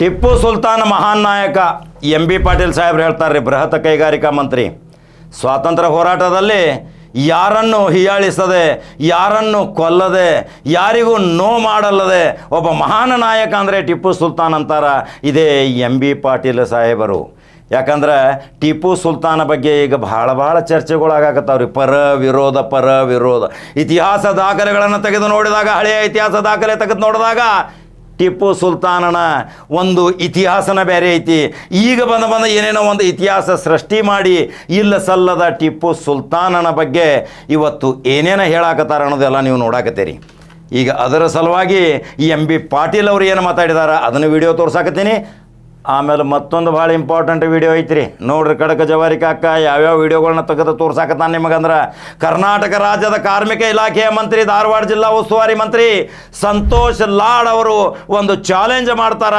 ಟಿಪ್ಪು ಸುಲ್ತಾನ್ ಮಹಾನ್ ನಾಯಕ M B Patil ಸಾಹೇಬ್ರು ಹೇಳ್ತಾರೆ ಬೃಹತ್ ಕೈಗಾರಿಕಾ ಮಂತ್ರಿ. ಸ್ವಾತಂತ್ರ್ಯ ಹೋರಾಟದಲ್ಲಿ ಯಾರನ್ನು ಹೀಯಾಳಿಸದೆ, ಯಾರನ್ನು ಕೊಲ್ಲದೆ, ಯಾರಿಗೂ ನೋ ಮಾಡಲ್ಲದೆ ಒಬ್ಬ ಮಹಾನ್ ನಾಯಕ ಅಂದರೆ ಟಿಪ್ಪು ಸುಲ್ತಾನ್ ಅಂತಾರ ಇದೇ ಎಂ ಬಿ ಪಾಟೀಲ್ ಸಾಹೇಬರು. ಯಾಕಂದ್ರೆ ಟಿಪ್ಪು ಸುಲ್ತಾನ ಬಗ್ಗೆ ಈಗ ಭಾಳ ಭಾಳ ಚರ್ಚೆಗಳಾಗತ್ತವ್ರಿ ಪರ ವಿರೋಧ ಪರ ವಿರೋಧ. ಇತಿಹಾಸ ದಾಖಲೆಗಳನ್ನು ತೆಗೆದು ನೋಡಿದಾಗ, ಹಳೆಯ ಇತಿಹಾಸ ದಾಖಲೆ ತೆಗೆದು ನೋಡಿದಾಗ ಟಿಪ್ಪು ಸುಲ್ತಾನನ ಒಂದು ಇತಿಹಾಸನ ಬೇರೆ ಐತಿ. ಈಗ ಬಂದ ಬಂದ ಏನೇನೋ ಒಂದು ಇತಿಹಾಸ ಸೃಷ್ಟಿ ಮಾಡಿ ಇಲ್ಲ ಸಲ್ಲದ ಟಿಪ್ಪು ಸುಲ್ತಾನನ ಬಗ್ಗೆ ಇವತ್ತು ಏನೇನೋ ಹೇಳಾಕತ್ತಾರ ಅನ್ನೋದೆಲ್ಲ ನೀವು ನೋಡಾಕತ್ತೀರಿ. ಈಗ ಅದರ ಸಲುವಾಗಿ ಈ ಎಂ ಬಿ ಪಾಟೀಲ್ ಅವರು ಏನು ಮಾತಾಡಿದಾರ ಅದನ್ನು ವಿಡಿಯೋ ತೋರ್ಸಾಕತ್ತೀನಿ. ಆಮೇಲೆ ಮತ್ತೊಂದು ಭಾಳ ಇಂಪಾರ್ಟೆಂಟ್ ವಿಡಿಯೋ ಐತ್ರಿ. ನೋಡ್ರಿ ಕಡಕ ಜವಾರಿ ಕಾಕ, ಯಾವ್ಯಾವ ವಿಡಿಯೋಗಳನ್ನ ತೆಗೆದು ತೋರ್ಸಾಕತ್ತಾನ ನಿಮಗಂದ್ರೆ? ಕರ್ನಾಟಕ ರಾಜ್ಯದ ಕಾರ್ಮಿಕ ಇಲಾಖೆಯ ಮಂತ್ರಿ, ಧಾರವಾಡ ಜಿಲ್ಲಾ ಉಸ್ತುವಾರಿ ಮಂತ್ರಿ ಸಂತೋಷ್ ಲಾಡ್ ಅವರು ಒಂದು ಚಾಲೆಂಜ್ ಮಾಡ್ತಾರ.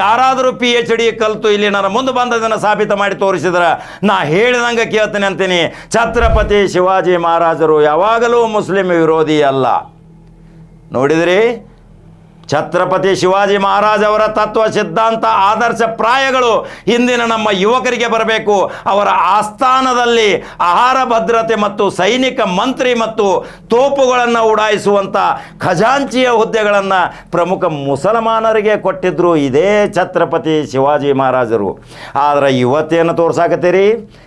ಯಾರಾದರೂ ಪಿ ಎಚ್ ಡಿ ಕಲಿತು ಇಲ್ಲಿ ನನ್ನ ಮುಂದೆ ಬಂದದನ್ನು ಸಾಬೀತು ಮಾಡಿ ತೋರಿಸಿದ್ರ. ನಾ ಹೇಳಿದಂಗೆ ಕೇಳ್ತೀನಿ ಅಂತೀನಿ. ಛತ್ರಪತಿ ಶಿವಾಜಿ ಮಹಾರಾಜರು ಯಾವಾಗಲೂ ಮುಸ್ಲಿಂ ವಿರೋಧಿ ಅಲ್ಲ. ನೋಡಿದ್ರಿ? ಛತ್ರಪತಿ ಶಿವಾಜಿ ಮಹಾರಾಜ್ ಅವರ ತತ್ವ, ಸಿದ್ಧಾಂತ, ಆದರ್ಶ ಪ್ರಾಯಗಳು ಇಂದಿನ ನಮ್ಮ ಯುವಕರಿಗೆ ಬರಬೇಕು. ಅವರ ಆಸ್ಥಾನದಲ್ಲಿ ಆಹಾರ ಭದ್ರತೆ ಮತ್ತು ಸೈನಿಕ ಮಂತ್ರಿ ಮತ್ತು ತೋಪುಗಳನ್ನು ಉಡಾಯಿಸುವಂಥ ಖಜಾಂಚಿಯ ಹುದ್ದೆಗಳನ್ನು ಪ್ರಮುಖ ಮುಸಲ್ಮಾನರಿಗೆ ಕೊಟ್ಟಿದ್ದರು ಇದೇ ಛತ್ರಪತಿ ಶಿವಾಜಿ ಮಹಾರಾಜರು. ಆದರೆ ಯುವತಿಯನ್ನು ತೋರ್ಸಾಕತ್ತೀರಿ?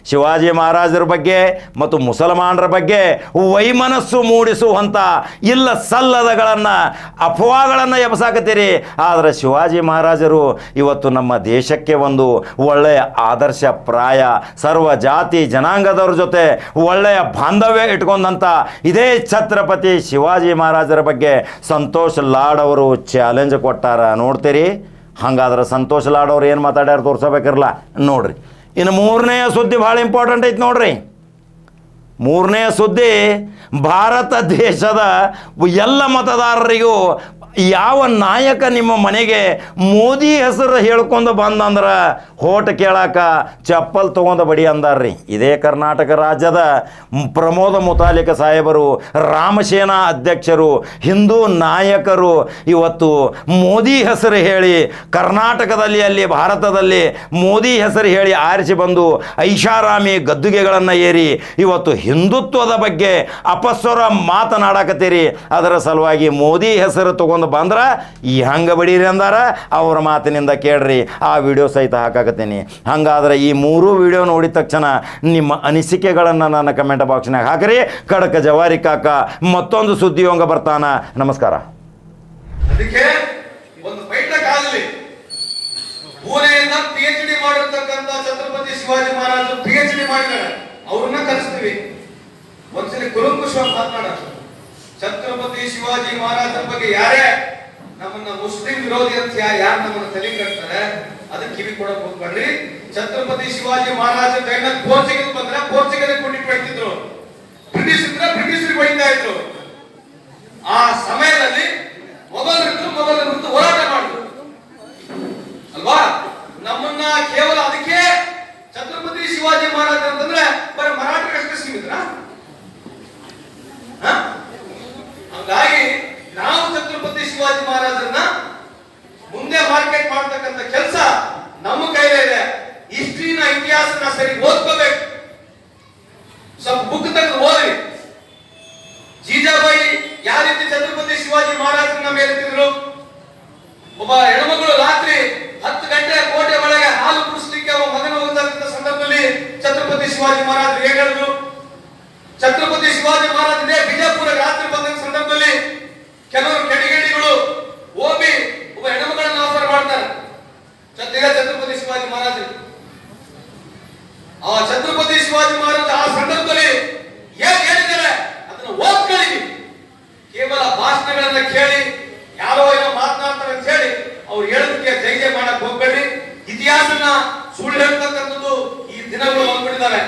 ಶಿವಾಜಿ ಮಹಾರಾಜರ ಬಗ್ಗೆ ಮತ್ತು ಮುಸಲ್ಮಾನರ ಬಗ್ಗೆ ವೈಮನಸ್ಸು ಮೂಡಿಸುವಂಥ ಇಲ್ಲ ಸಲ್ಲದಗಳನ್ನು, ಅಫವಾಗಳನ್ನು ಎಬಸಾಕತ್ತೀರಿ ಆದರೆ ಶಿವಾಜಿ ಮಹಾರಾಜರು ಇವತ್ತು ನಮ್ಮ ದೇಶಕ್ಕೆ ಒಂದು ಒಳ್ಳೆಯ ಆದರ್ಶ ಪ್ರಾಯ ಸರ್ವ ಜಾತಿ ಜನಾಂಗದವ್ರ ಜೊತೆ ಒಳ್ಳೆಯ ಬಾಂಧವ್ಯ ಇಟ್ಕೊಂಡಂಥ ಇದೇ ಛತ್ರಪತಿ ಶಿವಾಜಿ ಮಹಾರಾಜರ ಬಗ್ಗೆ ಸಂತೋಷ್ ಲಾಡ್ ಅವರು ಚಾಲೆಂಜ್ ಕೊಟ್ಟಾರ. ನೋಡ್ತೀರಿ? ಹಂಗಾದ್ರೆ ಸಂತೋಷ್ ಲಾಡ್ ಅವ್ರು ಏನು ಮಾತಾಡ್ಯಾರ ತೋರಿಸಬೇಕಿರಲ್ಲ ನೋಡ್ರಿ. ಇನ್ನು ಮೂರನೆಯ ಸುದ್ದಿ ಭಾಳ ಇಂಪಾರ್ಟೆಂಟ್ ಐತೆ ನೋಡ್ರಿ. ಮೂರನೇ ಸುದ್ದಿ, ಭಾರತ ದೇಶದ ಎಲ್ಲ ಮತದಾರರಿಗೂ ಯಾವ ನಾಯಕ ನಿಮ್ಮ ಮನೆಗೆ ಮೋದಿ ಹೆಸರು ಹೇಳ್ಕೊಂಡು ಬಂದಂದ್ರೆ ಹೋಟ ಕೇಳಾಕ ಚಪ್ಪಲ್ ತೊಗೊಂಡು ಬಡಿ ಅಂದಾರ್ರಿ. ಇದೇ ಕರ್ನಾಟಕ ರಾಜ್ಯದ ಪ್ರಮೋದ ಮುತಾಲಿಕ ಸಾಹೇಬರು, ರಾಮಸೇನಾ ಅಧ್ಯಕ್ಷರು, ಹಿಂದೂ ನಾಯಕರು ಇವತ್ತು ಮೋದಿ ಹೆಸರು ಹೇಳಿ ಕರ್ನಾಟಕದಲ್ಲಿ ಅಲ್ಲಿ, ಭಾರತದಲ್ಲಿ ಮೋದಿ ಹೆಸರು ಹೇಳಿ ಆರಿಸಿ ಬಂದು ಐಷಾರಾಮಿ ಗದ್ದುಗೆಗಳನ್ನು ಏರಿ ಇವತ್ತು ಹಿಂದುತ್ವದ ಬಗ್ಗೆ ಅಪಸ್ವರ ಮಾತನಾಡಕತ್ತೀರಿ. ಅದರ ಸಲುವಾಗಿ ಮೋದಿ ಹೆಸರು ತಗೊಂಡು ಬಂದ್ರೆ ಈ ಹಂಗೆ ಬಡೀರಿ ಅಂದಾರ, ಅವ್ರ ಮಾತಿನಿಂದ ಕೇಳ್ರಿ, ಆ ವಿಡಿಯೋ ಸಹಿತ ಹಾಕಾಕತ್ತೀನಿ. ಹಂಗಾದ್ರೆ ಈ ಮೂರು ವಿಡಿಯೋ ನೋಡಿದ ತಕ್ಷಣ ನಿಮ್ಮ ಅನಿಸಿಕೆಗಳನ್ನು ನನ್ನ ಕಮೆಂಟ್ ಬಾಕ್ಸ್ನಾಗ ಹಾಕ್ರಿ. ಕಡಕ ಜವಾರಿ ಕಾಕ, ಮತ್ತೊಂದು ಸುದ್ದಿ ಸುದ್ದಿಯೊಂಗ ಬರ್ತಾನ. ನಮಸ್ಕಾರ. ಅದಕ್ಕೆ ಒಂದು ಮಹಾರಾಜರು ಅವ್ರನ್ನ ಒಂದ್ಸಲಿ ಕುಲಂಕುಷವಾಗಿ ಮಾತನಾಡ ಶಿವಾಜಿ ಮಹಾರಾಜರ ಬಗ್ಗೆ ಯಾರೇ ನಮ್ಮನ್ನ ಮುಸ್ಲಿಂ ವಿರೋಧಿ ಅಂತ ಯಾರು ನಮ್ಮನ್ನ ತಲೆ ಕಟ್ತಾರೆ ಅದಕ್ಕೆ ಕಿವಿ ಕೊಡಕ್ ಹೋಗ್ಬೇಡ್ರಿ. ಛತ್ರಪತಿ ಶಿವಾಜಿ ಮಹಾರಾಜ ಕೈನ ಪೋರ್ಚುಗೀಸ್ ಬಂದ್ರೆ ಪೋರ್ಚುಗಲ್ ಕೊಟ್ಟಿಟ್ಟು ಹೊಡಿತಿದ್ರು ಬ್ರಿಟಿಷ್ ಇದ್ರೆ ಬ್ರಿಟಿಷರಿಗೆ ಬೈತಾ ಇದ್ರು. ಆ ಸಮಯದಲ್ಲಿ ಮೊಘಲರಿದ್ರು, ಮೊಘಲರ ವಿರುದ್ಧ ಹೋರಾಟ ಮಾಡಿದ್ರು ಅಲ್ವಾ ನಮ್ಮನ್ನ ಕೇವಲ ಅದಕ್ಕೆ ಛತ್ರಪತಿ ಶಿವಾಜಿ ಮಹಾರಾಜ ಅಂತಂದ್ರೆ ಬರೀ ಮರಾಠಿಗಷ್ಟೇ ಸೀಮಿತ್ರ ಹಾಗಾಗಿ ನಾವು ಛತ್ರಪತಿ ಶಿವಾಜಿ ಮಹಾರಾಜರನ್ನ ಮುಂದೆ ಮಾರ್ಕೆಟ್ ಮಾಡ್ತಕ್ಕಂಥ ಕೆಲಸ ನಮ್ಮ ಕೈಲೇ ಇದೆ ಇತಿಹಾಸನ ಸರಿ ಓದ್ಕೋಬೇಕು. ಸ್ವಲ್ಪ ಬುಕ್ ತೆಗೆದು ಓದ್ರಿ. ಜೀಜಾಬಾಯಿ ಯಾವ ರೀತಿ ಛತ್ರಪತಿ ಶಿವಾಜಿ ಮಹಾರಾಜರನ್ನ ಮೇಲೆತ್ತಿದ್ರು ಒಬ್ಬ ಹೆಣ್ಮಗಳು ರಾತ್ರಿ ಹತ್ತು ಗಂಟೆ ಕೋಟೆ ಒಳಗೆ ಹಾಲು ಕುಡಿಸ್ಲಿಕ್ಕೆ ಒಬ್ಬ ಮಗನ ಹೋಗ್ತಾ ಸಂದರ್ಭದಲ್ಲಿ ಛತ್ರಪತಿ ಶಿವಾಜಿ ಮಹಾರಾಜರು ಹೇಗೆ ಹೇಳಿದ್ರು? ಛತ್ರಪತಿ ಶಿವಾಜಿ ಮಹಾರಾಜನೇ ಬಿಜಾಪುರ ರಾತ್ರಿ ಬಂದ ಸಂದರ್ಭದಲ್ಲಿ ಕೆಲವರು ಕೆಡಿಗೇಡಿಗಳು ಓಬಿ ಒಬ್ಬ ಹೆಣ್ಮಗಳನ್ನ ಆಫರ್ ಮಾಡ್ತಾರೆ ಛತ್ತೀರ ಛತ್ರಪತಿ ಶಿವಾಜಿ ಮಹಾರಾಜರು ಆ ಛತ್ರಪತಿ ಶಿವಾಜಿ ಮಹಾರಾಜ ಆ ಸಂದರ್ಭದಲ್ಲಿ ಏನ್ ಹೇಳಿದ್ದಾರೆ? ಅದನ್ನ ಓದ್ಕೊಳ್ಳಿ ಕೇವಲ ಭಾಷಣಗಳನ್ನ ಕೇಳಿ, ಯಾರೋ ಏನೋ ಮಾತನಾಡ್ತಾರೆ ಅಂತ ಹೇಳಿ ಅವ್ರು ಹೇಳೋದಕ್ಕೆ ಜೈ ಮಾಡಕ್ ಹೋಗ್ಬೇಡ್ರಿ. ಇತಿಹಾಸನ ಸುಳ್ಳು ಹೇಳ್ತಕ್ಕಂಥದ್ದು ಈ ದಿನಗಳು ಬಂದ್ಬಿಟ್ಟಿದ್ದಾರೆ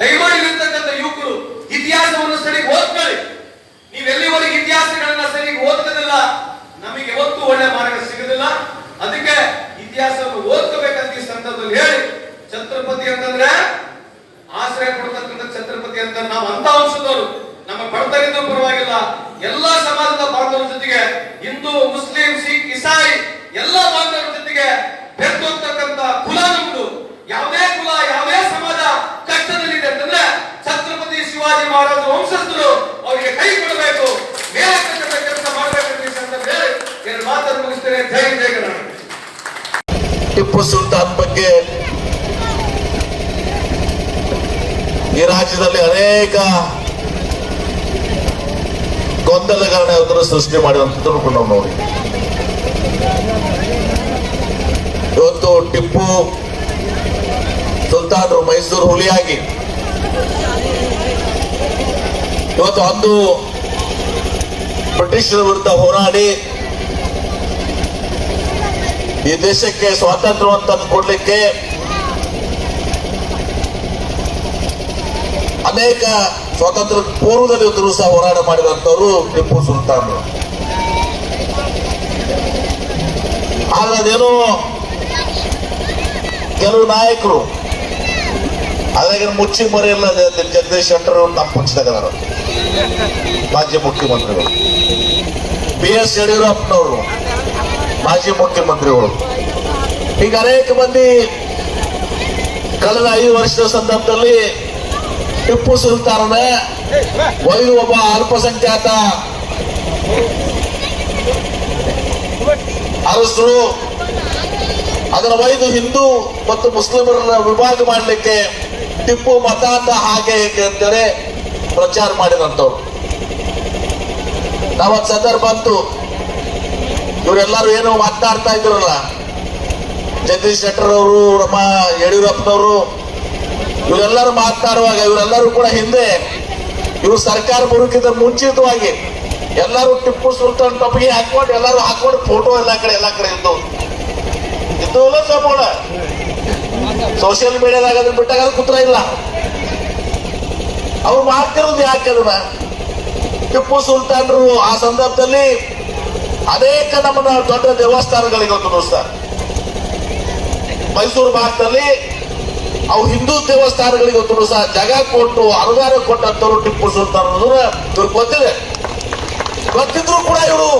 ದಯಮಾಡಿ ಇರ್ತಕ್ಕಂಥ ಯುವಕರು, ಇತಿಹಾಸವನ್ನು ಸರಿ ಓದ್ಕೊಳ್ಳಿ. ನೀವು ಎಲ್ಲಿವರೆಗೆ ಇತಿಹಾಸಗಳನ್ನ ಸರಿ ಓದ್ಕೋದಿಲ್ಲ ನಮಗೆ ಯಾವತ್ತೂ ಒಳ್ಳೆ ಮಾರ್ಗ ಸಿಗೋದಿಲ್ಲ ಅದಕ್ಕೆ ಇತಿಹಾಸವನ್ನು ಓದ್ಕೋಬೇಕಂತ ಈ ಸಂದರ್ಭದಲ್ಲಿ ಹೇಳಿ ಛತ್ರಪತಿ ಅಂತಂದ್ರೆ ಆಶ್ರಯ ಕೊಡ್ತಕ್ಕಂಥ ಛತ್ರಪತಿ ಅಂತ ನಾವು ಅಂತ ವಂಶದವರು ನಮ್ಮ ಬಡತರಿದ್ದು ಪರವಾಗಿಲ್ಲ ಎಲ್ಲಾ ಸಮಾಜದ ಬಾಂಧವರ ಜೊತೆಗೆ ಹಿಂದೂ ಮುಸ್ಲಿಂ ಸಿಖ್ ಇಸಾಯಿ ಎಲ್ಲ ಬಾಂಧವರ ಜೊತೆಗೆ ಟಿಪ್ಪು ಸುಲ್ತಾನ್ ಬಗ್ಗೆ ಈ ರಾಜ್ಯದಲ್ಲಿ ಅನೇಕ ಗೊಂದಲಗಳನ್ನ ಸೃಷ್ಟಿ ಮಾಡಿದಂಥದ್ದನ್ನು ಕೂಡ ನಾವು ನೋಡಿ. ಇವತ್ತು ಟಿಪ್ಪು ಸುಲ್ತಾನರು ಮೈಸೂರು ಹುಲಿಯಾಗಿ ಇವತ್ತು ಅಂದು ಬ್ರಿಟಿಷರ ವಿರುದ್ಧ ಹೋರಾಡಿ ಈ ದೇಶಕ್ಕೆ ಸ್ವಾತಂತ್ರ್ಯವನ್ನು ತಂದು ಕೊಡ್ಲಿಕ್ಕೆ ಅನೇಕ ಸ್ವಾತಂತ್ರ್ಯ ಪೂರ್ವದಲ್ಲಿ ಇದ್ರೂ ಸಹ ಹೋರಾಟ ಮಾಡಿದಂಥವ್ರು ಟಿಪ್ಪು ಸುಲ್ತಾನ್. ಆದ್ರೆ ಅದೇನು ಕೆಲವು ನಾಯಕರು ಅದ್ರಾಗ ಮುಚ್ಚಿ ಮರೆಯಲ್ಲ ಜಗದೀಶ್ ಶೆಟ್ಟರ್ ನಮ್ಮ ಪಕ್ಷದಾಗ ಮಾಜಿ ಮುಖ್ಯಮಂತ್ರಿಗಳು. ಬಿ ಎಸ್ ಯಡಿಯೂರಪ್ಪನವರು. ಮಾಜಿ ಮುಖ್ಯಮಂತ್ರಿಗಳು. ಈಗ ಅನೇಕ ಮಂದಿ ಕಳೆದ ಐದು ವರ್ಷದ ಸಂದರ್ಭದಲ್ಲಿ ಟಿಪ್ಪು ಸುಲ್ತಾನನ ಒಯ್ದು ಒಬ್ಬ ಅಲ್ಪಸಂಖ್ಯಾತ ಅರಸರು, ಅದರ ಒಯ್ದು ಹಿಂದೂ ಮತ್ತು ಮುಸ್ಲಿಮರನ್ನ ವಿಭಾಗ ಮಾಡಲಿಕ್ಕೆ ಟಿಪ್ಪು ಮತಾಂತ ಹಾಗೆ ಅಂತೇಳಿ ಪ್ರಚಾರ ಮಾಡಿದಂಥವ್ರು. ನಾವತ್ ಸಂದರ್ಭ ಬಂತು ಇವರೆಲ್ಲರೂ ಏನು ಮಾತನಾಡ್ತಾ ಇದ್ರಲ್ಲ. ಜಗದೀಶ್ ಶೆಟ್ಟರ್ ಅವರು ನಮ್ಮ ಯಡಿಯೂರಪ್ಪನವರು, ಇವರೆಲ್ಲರೂ ಮಾತನಾಡುವಾಗ ಇವರೆಲ್ಲರೂ ಕೂಡ ಹಿಂದೆ. ಇವರು ಸರ್ಕಾರ ಬರೋಕ್ಕಿಂತ ಮುಂಚಿತವಾಗಿ ಎಲ್ಲರೂ ಟಿಪ್ಪು ಸುಲ್ತಾನ್ ಟೊಪ್ಪಿಗೆ ಹಾಕೊಂಡು ಎಲ್ಲರೂ ಹಾಕೊಂಡು ಫೋಟೋ ಎಲ್ಲ ಕಡೆ ಎಲ್ಲ ಕಡೆ ಇದ್ದು. ಇದ್ದವಲ್ಲ ಸಂಪೂರ್ಣ ಸೋಷಿಯಲ್ ಮೀಡಿಯಾದಾಗ ಅದನ್ನ ಬಿಟ್ಟಾಗ ಕುತ್ರ ಇಲ್ಲ. ಅವ್ರು ಮಾಡ್ತಿರೋದು ಯಾಕೆ ಅದನ್ನ? ಟಿಪ್ಪು ಸುಲ್ತಾನರು ಆ ಸಂದರ್ಭದಲ್ಲಿ ಅನೇಕ ನಮ್ಮ ದೊಡ್ಡ ದೇವಸ್ಥಾನಗಳಿಗೆ ದೋಸ್ತ. ಮೈಸೂರು ಭಾಗದಲ್ಲಿ ಅವು ಹಿಂದೂ ದೇವಸ್ಥಾನಗಳಿಗೆ ಸಹ ಜಾಗ ಕೊಟ್ಟು, ಅನುದಾನ ಕೊಟ್ಟಂತವ್ರು ಟಿಪ್ಪು ಸುಲ್ತಾನ್ ಇವ್ರಿಗೆ ಗೊತ್ತಿದೆ. ಗೊತ್ತಿದ್ರು ಕೂಡ ಇವರು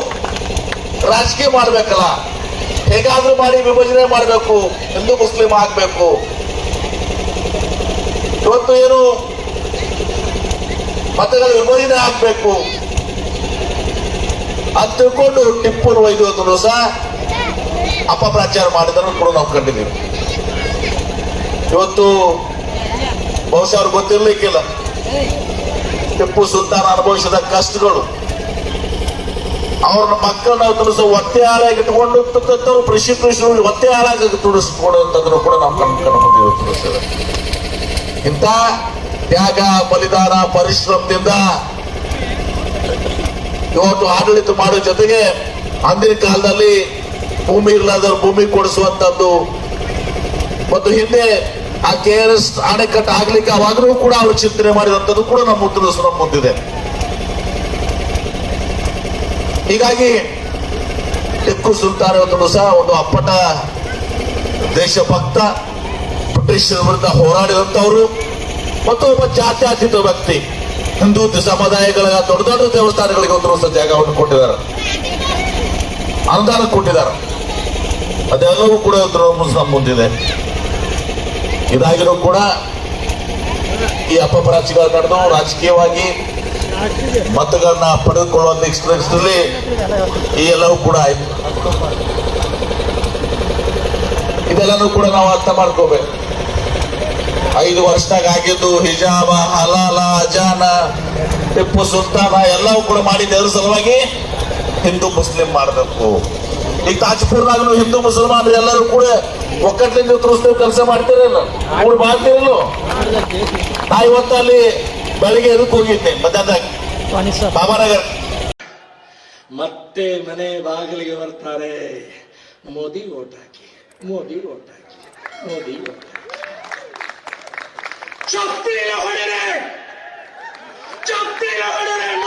ರಾಜಕೀಯ ಮಾಡ್ಬೇಕಲ್ಲ. ಹೇಗಾದ್ರೂ ಮಾಡಿ ವಿಭಜನೆ ಮಾಡಬೇಕು, ಹಿಂದೂ ಮುಸ್ಲಿಂ ಆಗ್ಬೇಕು. ಇವತ್ತು ಏನು ಮತಗಳ ವಿಭಜನೆ ಆಗ್ಬೇಕು. ಅಂತ ತಿಳ್ಕೊಂಡು ಟಿಪ್ಪುನ ಒಯ್ದು ಅಂತಲೂ ಸಹ ಅಪಪ್ರಚಾರ ಮಾಡಿದ್ರು ಕೂಡ ನಾವು ಕಂಡಿದ್ದೀವಿ. ಇವತ್ತು ಬಹುಶಃ ಅವ್ರು ಗೊತ್ತಿರ್ಲಿಕ್ಕಿಲ್ಲ. ಟಿಪ್ಪು ಸುಲ್ತಾನ ಅನುಭವಿಸಿದ ಕಷ್ಟಗಳು. ಅವ್ರನ್ನ ಮಕ್ಕಳನ್ನ ತುಡಿಸ ಒತ್ತೆ ಹಾಳಾಗಿ ಇಟ್ಕೊಂಡು ಕೃಷಿ ಕೃಷಿ ಒತ್ತೆ ಹಾಳಾಗಿ ತುಡಿಸ್ಕೊಡುವಂತಂದ್ರು ಕೂಡ ನಾವು ಕಂಡು ಇವತ್ತು. ಇಂಥ ತ್ಯಾಗ, ಬಲಿದಾನ, ಪರಿಶ್ರಮದಿಂದ ಇವತ್ತು ಆಡಳಿತ ಮಾಡೋ ಜೊತೆಗೆ ಅಂದಿನ ಕಾಲದಲ್ಲಿ ಭೂಮಿ ಇರ್ಲಾದವ್ರು ಭೂಮಿ ಕೊಡಿಸುವಂತದ್ದು. ಮತ್ತು ಹಿಂದೆ ಆ ಕೆ ಆರ್ ಎಸ್ ಅಣೆಕಟ್ಟು ಆಗ್ಲಿಕ್ಕೆ ಅವಾಗಲೂ ಕೂಡ ಅವರು ಚಿಂತನೆ ಮಾಡಿದಂಥದ್ದು ಕೂಡ ನಮ್ಮ ಉತ್ತರ ನಮ್ಮ ಮುಂದಿದೆ. ಹೀಗಾಗಿ ಟಿಪ್ಪು ಸುಲ್ತಾನ್ ಇವತ್ತು ಸಹ ಒಂದು ಅಪ್ಪಟ ದೇಶಭಕ್ತ, ಬ್ರಿಟಿಷರ ವಿರುದ್ಧ ಹೋರಾಡಿದಂಥವರು ಮತ್ತು ಒಬ್ಬ ಜಾತ್ಯಾತೀತ ವ್ಯಕ್ತಿ. ಹಿಂದೂ ಸಮುದಾಯಗಳ ದೊಡ್ಡ ದೊಡ್ಡ ದೇವಸ್ಥಾನಗಳಿಗೆ ಒಂದು ವರ್ಷ ಜಾಗವನ್ನು ಕೊಟ್ಟಿದ್ದಾರೆ. ಅನುದಾನ ಕೊಟ್ಟಿದ್ದಾರೆ. ಅದೆಲ್ಲವೂ ಕೂಡ ನಮ್ಮ ಮುಂದಿದೆ. ಇದಾಗಿರೋ ಕೂಡ ಈ ಅಪಪ್ರಾಚಿಗಳ ನಡೆದು ರಾಜಕೀಯವಾಗಿ ಮತಗಳನ್ನ ಪಡೆದುಕೊಳ್ಳುವ ನಿಟ್ಟಿನಲ್ಲಿ ಈ ಎಲ್ಲವೂ ಕೂಡ ಆಯ್ತು. ಇದೆಲ್ಲನೂ ಕೂಡ ನಾವು ಅರ್ಥ ಮಾಡ್ಕೋಬೇಕು. ಐದು ವರ್ಷದಾಗ ಆಗಿದ್ದು ಹಿಜಾಬ, ಹಲಾಲ, ಅಜಾನ, ಟಿಪ್ಪು ಸುಲ್ತಾನ ಎಲ್ಲವೂ ಕೂಡ ಮಾಡಿದ್ದೆ ಅದ್ರ ಸಲುವಾಗಿ? ಹಿಂದೂ ಮುಸ್ಲಿಂ ಮಾಡಬೇಕು. ಈಗ ತಾಜ್ಪುರ್ನಾಗೂ ಹಿಂದೂ ಮುಸಲ್ಮಾನರು ಎಲ್ಲರೂ ಕೂಡ ಒಕ್ಕಟ್ಟಿನಿಂದ ತೋರಿಸ್ತೇವೆ ಕೆಲಸ ಮಾಡ್ತಿರಲ್ಲ? ಕೂಡ ಮಾಡ್ತಿರಲ್ಲ ನಾ ಇವತ್ತು ಅಲ್ಲಿ ಬೆಳಿಗ್ಗೆ ಎದಕ್ಕೆ ಹೋಗಿದ್ದೆ? ಮಧ್ಯಾಹ್ನ ಬಾಬಾನಗರ್ ಮತ್ತೆ ಮನೆ ಬಾಗಿಲಿಗೆ ಬರ್ತಾರೆ. ಮೋದಿ ಓಟ್ ಹಾಕಿ, ಮೋದಿ ಓಟ್ ಹಾಕಿ, ಮೋದಿ ಓಟ್ চুপ দিলে হলে রে। চুপ দিলে হলে রে।